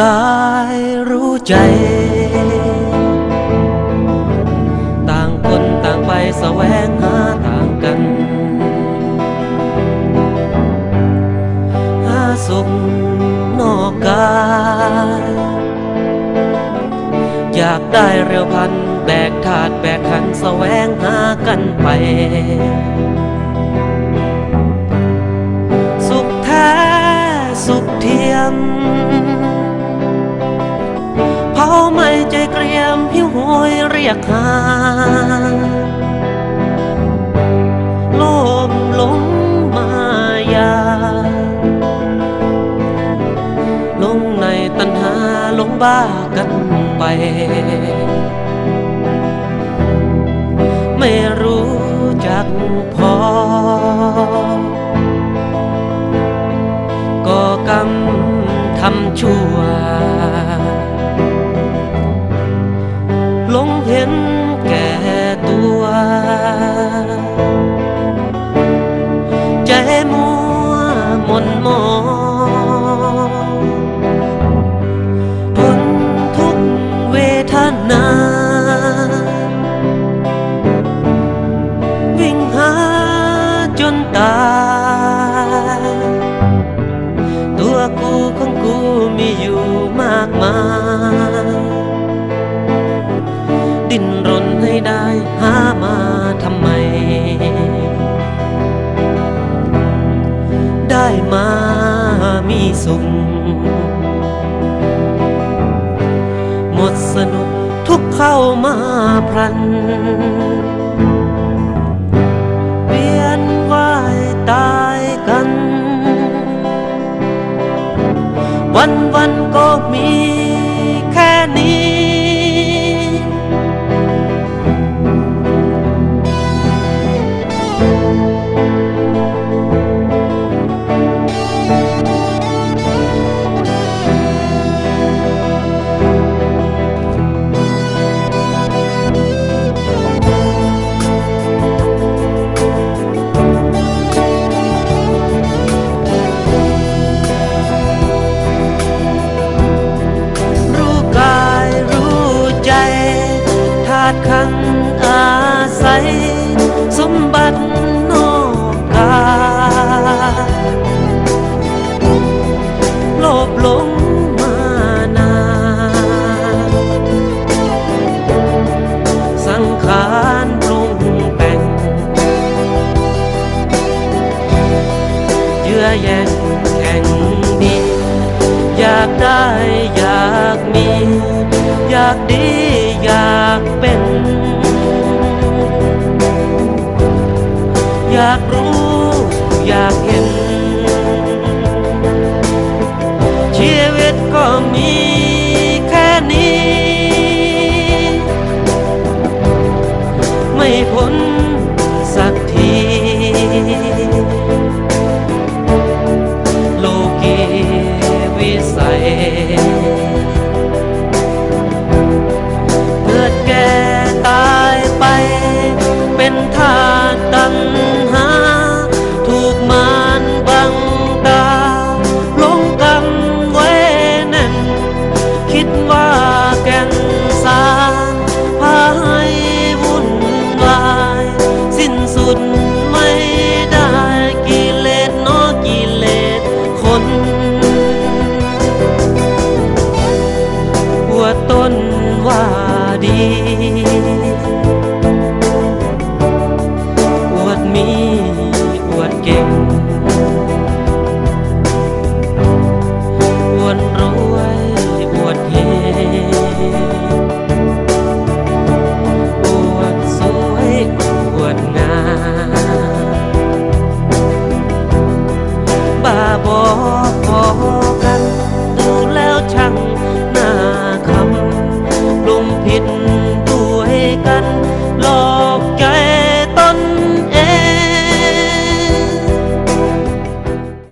กายรู้ใจ ต่างคนต่างไปแสวงหาต่างกัน หาสุขนอกกาย อยากได้เร็วพันแบกถาดแบกขันแสวงหากันไป ไม่ใจเกรียมหิวโหยเรียกหาโลภหลงมายา ลงในตัณหาหลงบ้ากันไป ไม่รู้จักพอก่อกรรมทำชั่ว สุข หมดสนุกทุกเข้ามาพรัน เวียนว่ายตายกัน วันวันก็มีาตุขันอาศัย สมบัตินอกกาโลภหลงมานาสังขารปรุงแต่งเยื่อแย่งแข่งดีอยากได้อยากมี อยากดีอยากเป็น อยากรู้อยากเห็น ชีวิตก็มี